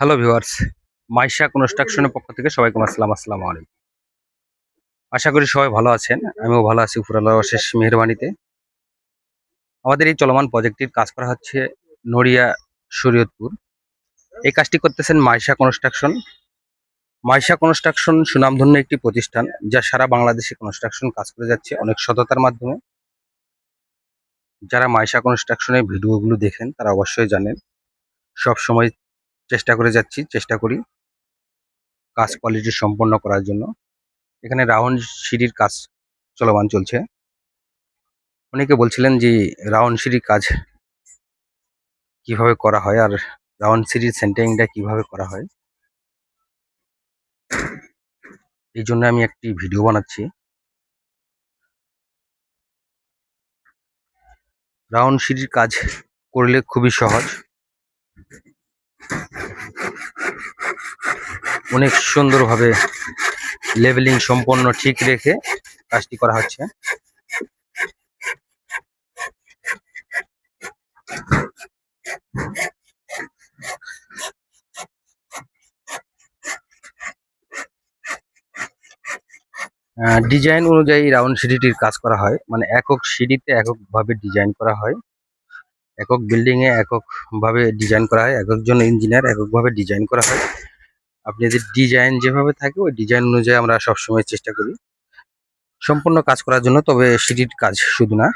Hello viewers Maisha কনস্ট্রাকশনের পক্ষ থেকে সবাইকে আসসালাম, আসসালামু আলাইকুম। আশা করি সবাই ভালো আছেন, আমিও ভালো আছি উপরাল্লাহ অশেষ মেহরবানিতে। আমাদের এই চলমান প্রজেক্টটির কাজ করা হচ্ছে নড়িয়া শরীয়তপুর। এই কাজটি করতেছেন মাইশা কনস্ট্রাকশন মাইশা কনস্ট্রাকশন সুনামধন্য একটি প্রতিষ্ঠান যা সারা বাংলাদেশে কনস্ট্রাকশন কাজ করে যাচ্ছে অনেক সততার মাধ্যমে। যারা মাইশা কনস্ট্রাকশনের ভিডিওগুলো দেখেন, তারা অবশ্যই জানেন সব সময় চেষ্টা করে যাচ্ছি, চেষ্টা করি কাজ কোয়ালিটি সম্পন্ন করার জন্য। এখানে রাউন্ড সিঁড়ির কাজ চলমান চলছে। অনেকে বলছিলেন যে, রাউন্ড সিঁড়ির কাজ কীভাবে করা হয় আর রাউন্ড সিঁড়ির সেন্টারিংটা কীভাবে করা হয়। এই জন্য আমি একটি ভিডিও বানাচ্ছি। রাউন্ড সিঁড়ির কাজ করলে খুবই সহজ। অনেক সুন্দরভাবে লেভেলিং সম্পন্ন ঠিক রেখে কাজটি করা হচ্ছে। ডিজাইন অনুযায়ী রাউন্ড সিঁড়িটির কাজ করা হয়। মানে একক সিঁড়িতে এককভাবে ডিজাইন করা হয়। একক বিল্ডিং এ একক ভাবে ডিজাইন করা হয় এক একজন ইঞ্জিনিয়ার এককভাবে ডিজাইন করা হয়। আপনাদের ডিজাইন যেভাবে থাকে, ওই ডিজাইন অনুযায়ী আমরা সবসময় চেষ্টা করি। সম্পূর্ণ কাজ করার জন্য, তবে সিঁড়ির কাজ শুধু না।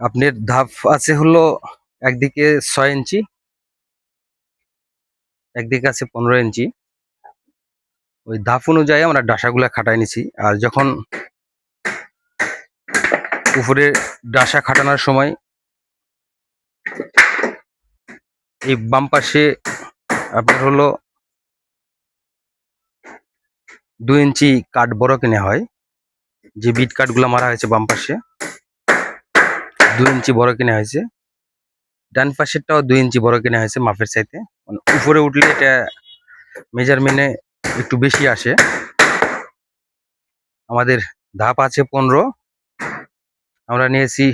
আপনার ধাপ আছে হলো একদিকে ছয় ইঞ্চি, একদিকে আছে পনেরো ইঞ্চি। ওই ধাপ অনুযায়ী আমরা ডাসাগুলা খাটাই নিছি। আর যখন উপরে ডাসা খাটানোর সময় এই বাম পাশে আপনার হলো দুই ইঞ্চি কাঠ বড় কিনে হয়। যে বিট কাঠগুলো মারা হয়েছে বাম পাশে, দুই ইঞ্চি বড় কিনে হয়েছে। ডান পাশেরটাও দুই ইঞ্চি বড় কিনে হয়েছে মাপের চাইতে। মানে উপরে উঠলে এটা মেজারমেন্টে একটু বেশি আসে। আমাদের ধাপ আছে পনেরো। আমরা নিয়েছি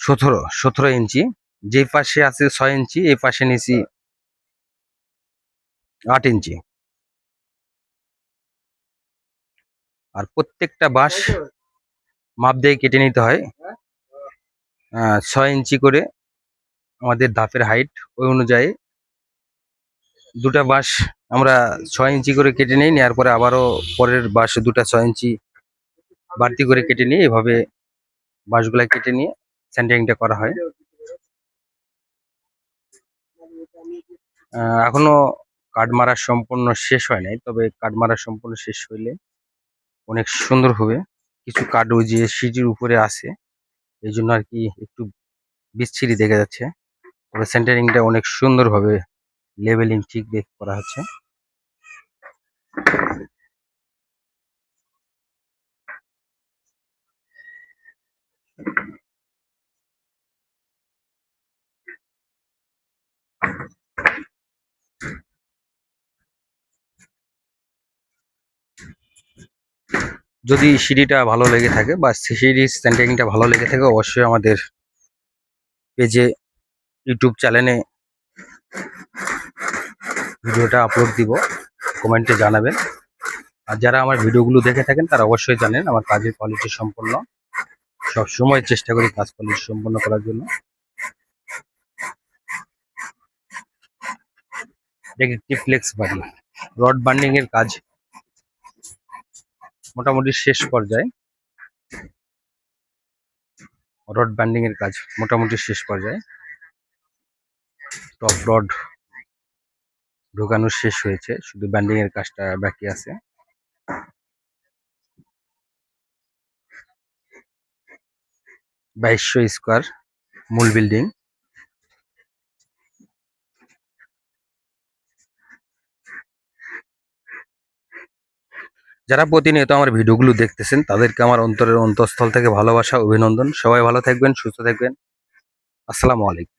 সতেরো সতেরো ইঞ্চি। যে পাশে আছে ছয় ইঞ্চি, এই পাশে নিয়েছি আট ইঞ্চি। আর প্রত্যেকটা বাঁশ মাপ দিয়ে কেটে নিতে হয়। ছয় ইঞ্চি করে আমাদের ধাপের হাইট ওই অনুযায়ী। দুটা বাঁশ আমরা ছয় ইঞ্চি করে কেটে নিই, নেওয়ার পরে আবারও পরের বাঁশ দুটা ছয় ইঞ্চি বাড়তি করে কেটে নিই এভাবে বাঁশগুলা কেটে নিয়ে সেন্টারিংটা করা হয়। এখনও কাঠ মারা সম্পূর্ণ শেষ হয় নাই, তবে কাঠ মারা সম্পূর্ণ শেষ হইলে অনেক সুন্দর হবে। কিছু কাঠ ওই যে সিটির উপরে আছে, এই জন্য আর কি একটু বিচ্ছিরি দেখা যাচ্ছে। তবে সেন্টারিংটা অনেক সুন্দরভাবে লেভেলিং ঠিক দেখে করা হচ্ছে। যদি সিঁড়িটা ভালো লেগে থাকে বা সিঁড়ির সেন্টারিংটা ভালো লেগে থাকে, অবশ্যই আমাদের পেজে, ইউটিউব চ্যানেলে ভিডিওটা আপলোড দিব কমেন্টে জানাবেন। আর যারা আমার ভিডিওগুলো দেখে থাকেন, তারা অবশ্যই জানেন আমার কাজের কোয়ালিটি সম্পন্ন। সব সময় চেষ্টা করি কাজ কোয়ালিটি সম্পন্ন করার জন্য। ফ্লেক্স বাড়ি রড বান্ডিং এর কাজ মোটামুটি শেষ পর্যায়ে। রড ব্যান্ডিং এর কাজ মোটামুটি শেষ পর্যায়ে। টপ রড ঢোকানো শেষ হয়েছে। শুধু ব্যান্ডিং এর কাজটা বাকি আছে। বাইশশো স্কোয়ার মূল বিল্ডিং যারা প্রতিনিয়ত আমার ভিডিওগুলো দেখতেছেন, তাদেরকে আমার অন্তরের অন্তঃস্থল থেকে ভালোবাসা, অভিনন্দন। সবাই ভালো থাকবেন, সুস্থ থাকবেন। আসসালামু আলাইকুম।